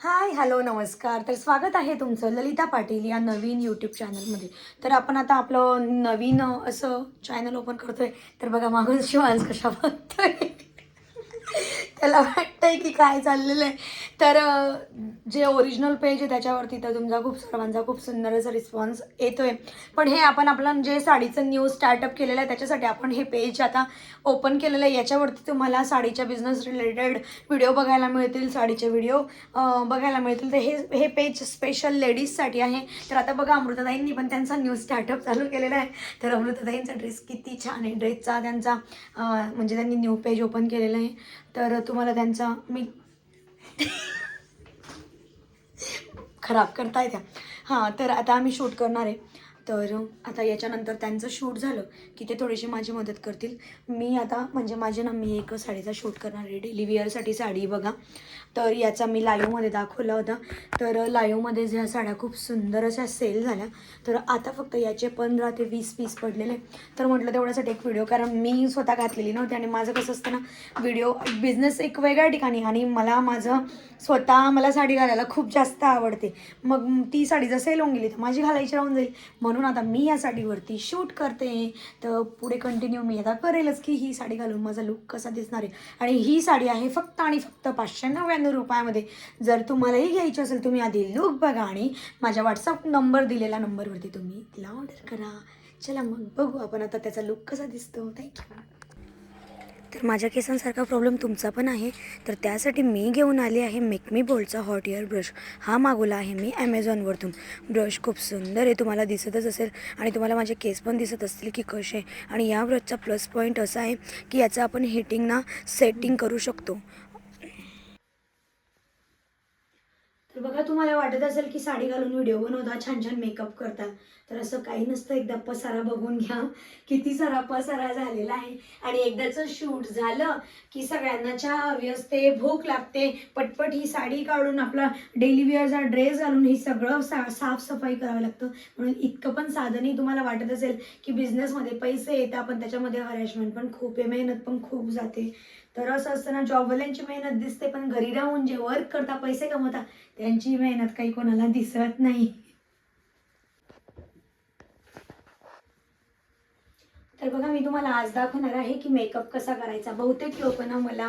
Hi hello नमस्कार. तर स्वागत आहे तुमचं ललिता पाटील या नवीन यूट्यूब चॅनलमध्ये तर आपण आता आपलं नवीन असं चॅनल ओपन करतोय. तर बघा मागून शिवांश कशा बघतोय त्याला वाटतंय की काय चाललेलं आहे. तर जे ओरिजिनल पेज आहे त्याच्यावरती तर तुमचा खूप सर्वांचा खूप सुंदर असा रिस्पॉन्स येतो आहे पण हे आपण आपलं जे साडीचं न्यू स्टार्टअप केलेलं आहे त्याच्यासाठी आपण हे पेज आता ओपन केलेलं आहे. याच्यावरती तुम्हाला साडीच्या बिझनेस रिलेटेड व्हिडिओ बघायला मिळतील साडीचे व्हिडिओ बघायला मिळतील. तर हे हे पेज स्पेशल लेडीजसाठी आहे. तर आता बघा अमृताताईंनी पण त्यांचा न्यू स्टार्टअप चालू केलेला आहे. तर अमृताताईंचा ड्रेस किती छान आहे. ड्रेसचा त्यांचा म्हणजे त्यांनी न्यू पेज ओपन केलेलं आहे. तर तुम्हाला त्यांचा मी खराब करताय त्या. हां तर आता आम्ही शूट करणार आहे. तर आता याच्यानंतर त्यांचं शूट झालं की ते थोडीशी माझी मदत करतील. मी आता म्हणजे माझे ना मी एक साडीचा शूट करणार आहे. डेली वेअरसाठी साडी बघा. तर याचा मी लाईव्हमध्ये दाखवला होता. तर लाईव्हमध्ये ज्या साड्या खूप सुंदर अशा सेल झाल्या. तर आता फक्त याचे पंधरा ते वीस पीस पडलेले. तर म्हटलं तेवढ्यासाठी एक व्हिडिओ कारण मी स्वतः घातलेली नव्हती आणि माझं कसं असतं ना व्हिडिओ बिझनेस एक वेगळ्या ठिकाणी. आणि मला माझं स्वतः मला साडी घालायला खूप जास्त आवडते. मग ती साडी जर सेल होऊन गेली तर माझी घालायची राहून जाईल. मग म्हणून आता मी या साडीवरती शूट करते. तर पुढे कंटिन्यू मी आता करेलच की ही साडी घालून माझा लुक कसा दिसणार आहे. आणि ही साडी आहे फक्त आणि फक्त पाचशे नव्याण्णव रुपयामध्ये. जर तुम्हालाही घ्यायची असेल तुम्ही आधी लुक बघा आणि माझ्या व्हॉट्सअप नंबर दिलेल्या नंबरवरती तुम्ही तिला ऑर्डर करा. चला मग बघू आपण आता त्याचा लुक कसा दिसतो. थँक्यू तर माझ्या केसांसारखा प्रॉब्लेम तुमचा पण आहे. तर त्यासाठी मी घेऊन आले आहे मेक मी बोल्डचा हॉट एअर ब्रश हा मागवला आहे मी ॲमेझॉनवरतून ब्रश खूप सुंदर आहे. तुम्हाला दिसतच असेल आणि तुम्हाला माझे केस पण दिसत असतील की कसे. आणि या ब्रशचा प्लस पॉईंट असा आहे की याचं आपण हिटिंग ना सेटिंग करू शकतो. तर बघा तुम्हाला वाटत असेल की साडी घालून व्हिडिओ बनवता छान छान मेकअप करता तर असं काही नसतं. एकदा पसारा बघून घ्या. किती सारा पसारा झालेला आहे. आणि एकदाचं शूट झालं की सगळ्यांना चहा हवी असते भूक लागते. पटपट ही साडी काढून आपला डेली वेअरचा ड्रेस घालून हे सगळं सा साफसफाई करावं लागतं. म्हणून इतकं पण साधनही तुम्हाला वाटत असेल की बिझनेसमध्ये पैसे येतात पण त्याच्यामध्ये हरॅशमेंट पण खूप आहे मेहनत पण खूप जाते. तर असं असताना जॉबवाल्यांची मेहनत दिसते पण घरी राहून जे वर्क करता पैसे कमवता त्यांची मेहनत काही कोणाला दिसत नाही. तर बघा मी तुम्हाला आज दाखवणार आहे की मेकअप कसा करायचा. बहुतेक लोक ना मला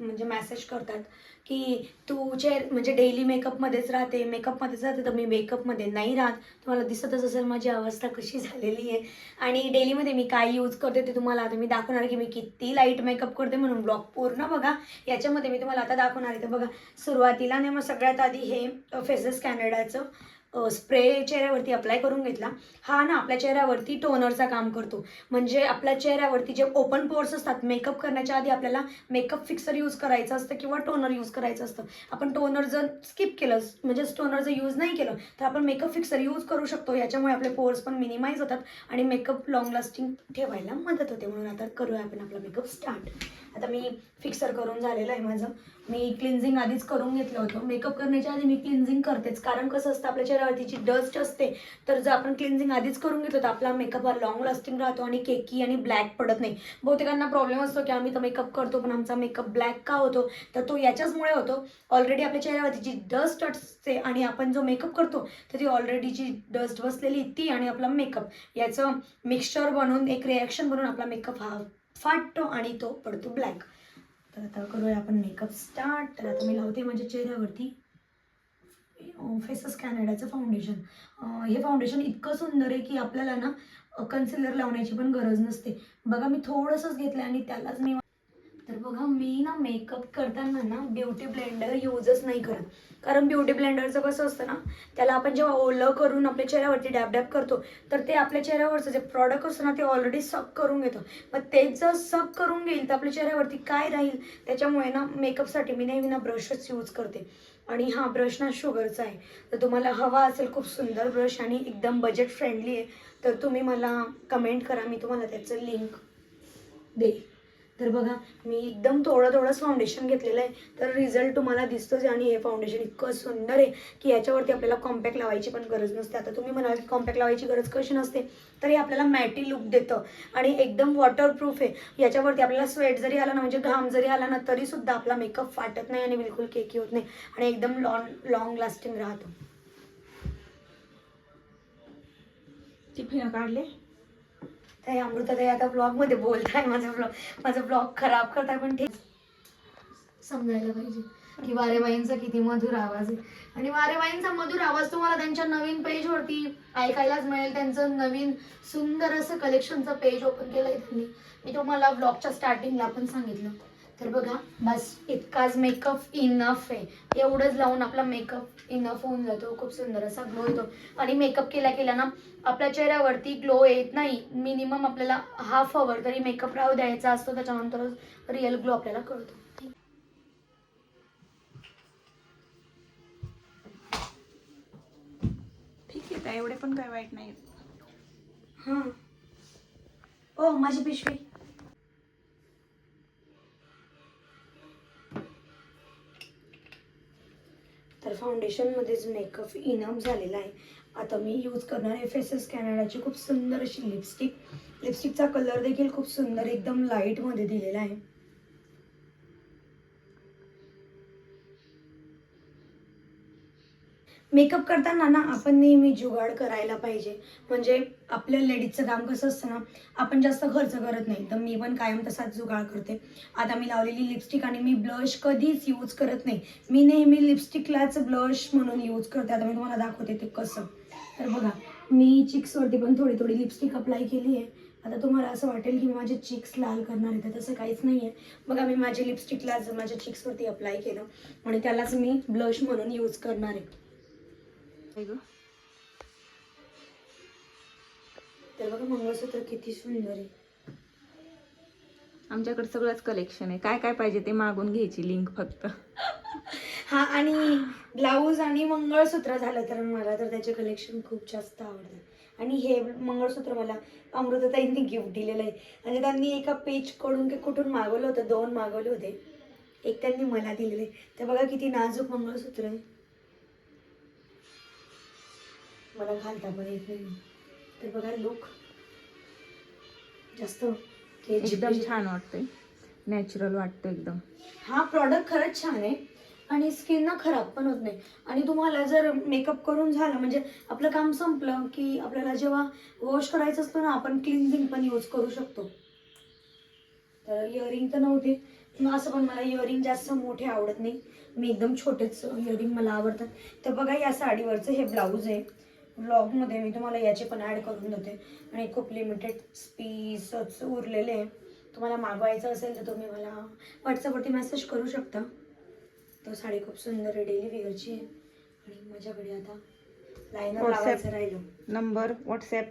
म्हणजे मेसेज करतात की तू जे म्हणजे डेली मेकअपमध्येच राहते मेकअपमध्येच राहते तर मी मेकअपमध्ये नाही राहत. तुम्हाला दिसतच असेल माझी अवस्था कशी झालेली आहे. आणि डेलीमध्ये मी काय यूज करते ते तुम्हाला आता मी दाखवणार आहे की मी किती लाइट मेकअप करते म्हणून. ब्लॉग पूर्ण बघा. याच्यामध्ये मी तुम्हाला आता दाखवणार आहे. तर बघा सुरुवातीला नाही मग सगळ्यात आधी हे फेसेस कॅनडाचं स्प्रे चेहऱ्यावरती अप्लाय करून घेतला. हा ना आपल्या चेहऱ्यावरती टोनरचा काम करतो. म्हणजे आपल्या चेहऱ्यावरती जे ओपन पोर्स असतात मेकअप करण्याच्या आधी आपल्याला मेकअप फिक्सर यूज करायचं असतं किंवा टोनर यूज करायचं असतं. आपण टोनर जर स्किप केलं म्हणजे टोनर जर यूज नाही केलं तर आपण मेकअप फिक्सर यूज करू शकतो. याच्यामुळे आपले पोर्स पण मिनिमाइज होतात आणि मेकअप लॉंग लास्टिंग ठेवायला मदत होते. म्हणून आता करूया आपण आपला मेकअप स्टार्ट आता मी फिक्सर करून झालेलं आहे माझं. मी क्लिन्झिंग आधीच करून घेतलं होतं. मेकअप करण्याच्या आधी मी क्लिन्झिंग करतेच. कारण कसं असतं आपल्या चेहऱ्यावरती जी डस्ट असते. तर जर आपण क्लिन्झिंग आधीच करून घेतलं तर आपला मेकअप हा लॉंग लास्टिंग राहतो आणि केकी आणि ब्लॅक पडत नाही. बहुतेकांना प्रॉब्लेम असतो की आम्ही तर मेकअप करतो पण आमचा मेकअप ब्लॅक का होतो? तर तो याच्याचमुळे होतो. ऑलरेडी आपल्या चेहऱ्यावरती जी डस्ट असते आणि आपण जो मेकअप करतो तर ती ऑलरेडी जी डस्ट बसलेली ती आणि आपला मेकअप याचं मिक्सचर बनवून एक रिॲक्शन बनवून आपला मेकअप हा फाटतो आणि तो पडतो ब्लॅक तर आता करूया आपण मेकअप स्टार्ट तर आता मी लावते माझ्या चेहऱ्यावरती. फेसस कॅनडाचं फाउंडेशन हे फाउंडेशन इतकं सुंदर आहे की आपल्याला ना कन्सिलर लावण्याची पण गरज नसते. बघा मी थोडंसंच घेतलं आणि त्यालाच मी तर बघा मी ना मेकअप करताना ना ब्युटी ब्लेंडर यूजच नाही करत. कारण ब्युटी ब्लेंडरचं कसं असतं ना त्याला आपण जेव्हा ओलं करून आपल्या चेहऱ्यावरती डॅब डॅब करतो तर ते आपल्या चेहऱ्यावरचं जे प्रॉडक्ट असतं ना ते ऑलरेडी सक करून घेतो. मग तेच जर सक करून घेईल तर आपल्या चेहऱ्यावरती काय राहील? त्याच्यामुळे ना मेकअपसाठी मी नेहमी ना ब्रशच यूज करते. आणि हा ब्रश ना शुगरचा आहे. तर तुम्हाला हवा असेल खूप सुंदर ब्रश आणि एकदम बजेट फ्रेंडली आहे तर तुम्ही मला कमेंट करा मी तुम्हाला त्याचं लिंक देईल. तर बघा मी एकदम थोडं थोडंच फाउंडेशन घेतलेलं आहे. तर रिझल्ट तुम्हाला दिसतोच आणि हे फाउंडेशन इतकं सुंदर आहे की याच्यावरती आपल्याला कॉम्पॅक्ट लावायची पण गरज नसते. आता तुम्ही म्हणाल की कॉम्पॅक्ट लावायची गरज कशी नसते तर हे आपल्याला मॅटी लुक देतं आणि एकदम वॉटरप्रूफ आहे. याच्यावरती आपल्याला स्वेट जरी आला ना म्हणजे घाम जरी आला ना तरीसुद्धा आपला मेकअप फाटत नाही आणि बिलकुल केकी होत नाही आणि एकदम लॉंग लॉंग लास्टिंग राहतो. टिफिन काढले? तर अमृता आता ब्लॉगमध्ये बोलताय माझा ब्लॉग माझा ब्लॉग खराब करताय पण ठीक. समजायला पाहिजे की वारेबाईंचा किती मधुर आवाज आहे. आणि वारेबाईंचा मधुर आवाज तुम्हाला त्यांच्या नवीन पेजवरती ऐकायलाच मिळेल. त्यांचं नवीन सुंदर असं कलेक्शनचं पेज ओपन केलंय त्यांनी. मी तुम्हाला ब्लॉगच्या स्टार्टिंगला पण सांगितलं. तर बघा बस इतकाच मेकअप इनफ आहे. एवढंच लावून आपला मेकअप इनफ होऊन जातो. खूप सुंदर असा ग्लो येतो. आणि मेकअप केल्या केल्या ना आपल्या चेहऱ्यावरती ग्लो येत नाही. मिनिमम आपल्याला हाफ अवर तरी मेकअप राहू द्यायचा असतो. त्याच्यानंतरच रिअल ग्लो आपल्याला कळतो. ठीक आहे एवढे पण काय वाईट नाही हां. ओ माझी पिशवी. तर फाउंडेशनमध्येच मेकअप इनम झालेला आहे. आता मी यूज करणार आहे फेसेस कॅनडाची खूप सुंदर अशी लिपस्टिक लिपस्टिकचा कलर देखील खूप सुंदर एकदम लाईटमध्ये दिलेला आहे. मेकअप करताना ना आपण नेहमी जुगाड करायला पाहिजे. म्हणजे आपल्या लेडीजचं काम कसं असतं ना आपण जास्त खर्च करत नाही. तर मी पण कायम तसाच जुगाड करते. आता मी लावलेली लिपस्टिक आणि मी ब्लश कधीच यूज करत नाही. मी नेहमी लिपस्टिकलाच ब्लश म्हणून यूज करते. आता मी तुम्हाला दाखवते ते कसं. तर बघा मी चिक्सवरती पण थोडी थोडी लिपस्टिक अप्लाय केली आहे. आता तुम्हाला असं वाटेल की मी माझे चिक्स लाल करणार आहे. तर तसं काहीच नाही आहे बघा मी माझी लिपस्टिकलाच माझ्या चिक्सवरती अप्लाय केलं. आणि त्यालाच मी ब्लश म्हणून यूज करणार आहे. तर बघा मंगळसूत्र किती सुंदर आहे. आमच्याकडे सगळंच कलेक्शन आहे. काय काय पाहिजे ते मागून घ्यायची लिंक फक्त. हा आणि ब्लाऊज आणि मंगळसूत्र झालं तर मला तर त्याचे कलेक्शन खूप जास्त आवडतं आणि हे मंगळसूत्र मला अमृतताईंनी गिफ्ट दिलेलं आहे. म्हणजे त्यांनी एका पेजकडून की कुठून मागवलं होतं दोन मागवले होते. एक त्यांनी मला दिलेले तर बघा किती नाजूक मंगळसूत्र आहे. मला घालता पण येत नाही. तर बघा लुक जास्त एकदम छान वाटतंय. नॅचरल वाटतं एकदम. हा प्रॉडक्ट खरंच छान आहे. आणि स्किन ना खराब पण होत नाही. आणि तुम्हाला जर मेकअप करून झालं म्हणजे आपलं काम संपलं की आपल्याला जेव्हा वॉश करायचं असतं ना आपण क्लिन्झिंग पण यूज करू शकतो. तर इयरिंग तर नव्हते. असं पण मला इयरिंग जास्त मोठे आवडत नाही. मी एकदम छोटेच इयरिंग मला आवडतात. तर बघा या साडीवरचं हे ब्लाऊज आहे. ब्लॉगमध्ये मी तुम्हाला याचे पण ॲड करून देते. आणि खूप लिमिटेड पीसच उरलेले. आहे तुम्हाला मागवायचं असेल तर तुम्ही मला व्हॉट्सअपवरती मेसेज करू शकता. तो साडी खूप सुंदर आहे डेली वेअरची आहे. आणि माझ्याकडे आता लायनर. लावायचं राहिलं. नंबर व्हॉट्सॲप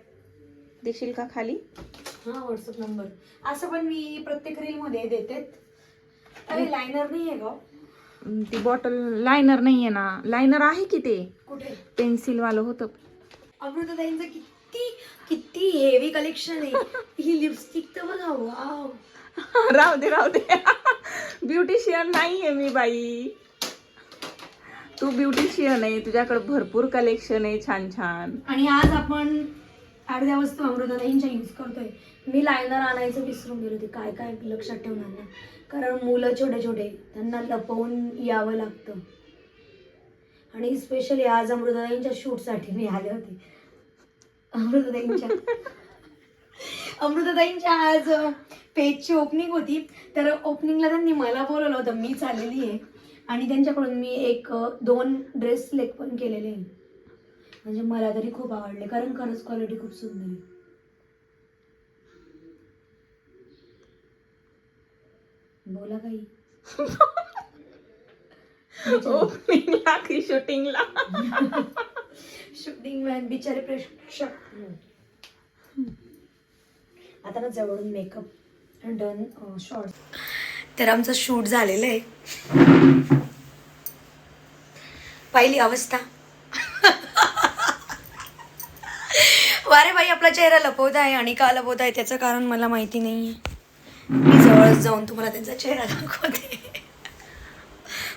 देशील का खाली? हा व्हॉट्सअप नंबर असं पण मी प्रत्येक रीलमध्ये देते. अरे लायनर नाही आहे का अं, ती बॉटल लायनर नाही आहे ना. लायनर आहे की ते? कुठे? पेन्सिलवालं होतं. अमृताताईंचं किती किती हेवी कलेक्शन आहे. ही लिपस्टिक तर बघा वाव राहू दे राहू दे. ब्युटिशियन नाही आहे मी बाई. तू ब्युटिशियन आहे तुझ्याकडे भरपूर कलेक्शन आहे छान छान. आणि आज आपण अर्ध्या वस्तू अमृताताईंच्या यूज करतोय. मी लायनर आणायचं विसरून गेलो ते काय काय लक्षात ठेवणार नाही. कारण मुलं छोटे छोटे त्यांना लपवून यावं लागतं. आणि स्पेशली आज अमृताईंच्या शूटसाठी मी आले होते. अमृताईंच्या अमृताईंच्या आज पेजची ओपनिंग होती. तर ओपनिंगला त्यांनी मला बोलवलं होतं. मी चाललेली आहे. आणि त्यांच्याकडून मी एक दोन ड्रेस सिलेक्ट पण केलेले आहे म्हणजे मला तरी खूप आवडले. कारण खरंच क्वालिटी खूप सुंदर आहे. बोला काही ओपनिंगला की शूटिंगला. शूटिंग मॅन बिचारे प्रेक्षक. आता ना जवळून मेकअप डन शॉर्ट तर आमचं शूट झालेलं आहे. पहिली अवस्था. वारे बाई आपला चेहरा लपवत आहे आणि का लपवत आहे त्याचं कारण मला माहिती नाही आहे मी जवळच जाऊन तुम्हाला त्यांचा चेहरा दाखवते.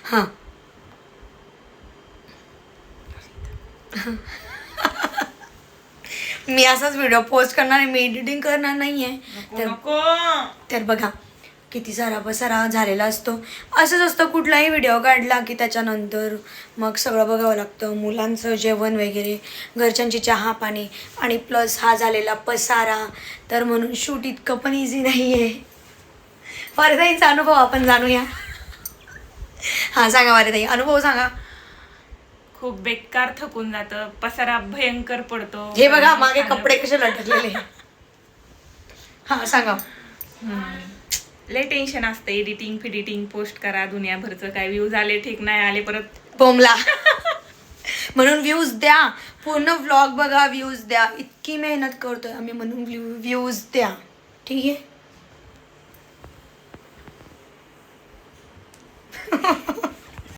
हां. मी असाच व्हिडिओ पोस्ट करणार आहे. मी एडिटिंग करणार नाही आहे तर तर बघा किती सारा पसारा झालेला असतो. असंच असतं कुठलाही व्हिडिओ काढला की त्याच्यानंतर मग सगळं बघावं लागतं. मुलांचं जेवण वगैरे घरच्यांची चहा पाणी आणि प्लस हा झालेला पसारा. तर म्हणून शूट इतकं पण इझी नाही आहे वारेताईंचा अनुभव आपण जाणूया. हां सांगा वारेताई. अनुभव सांगा. खूप बेकार थकून जातं. पसारा भयंकर पडतो. हे बघा मागे कपडे कसे लटकलेले. हां सांगा. लय टेन्शन असतं. एडिटिंग फिडिटिंग पोस्ट करा. दुनियाभरचं काय व्ह्यूज आले ठीक नाही आले परत बोमला म्हणून व्ह्यूज द्या. पूर्ण व्लॉग बघा व्ह्यूज द्या. इतकी मेहनत करतोय आम्ही म्हणून व्ह्यूज द्या. ठीक आहे?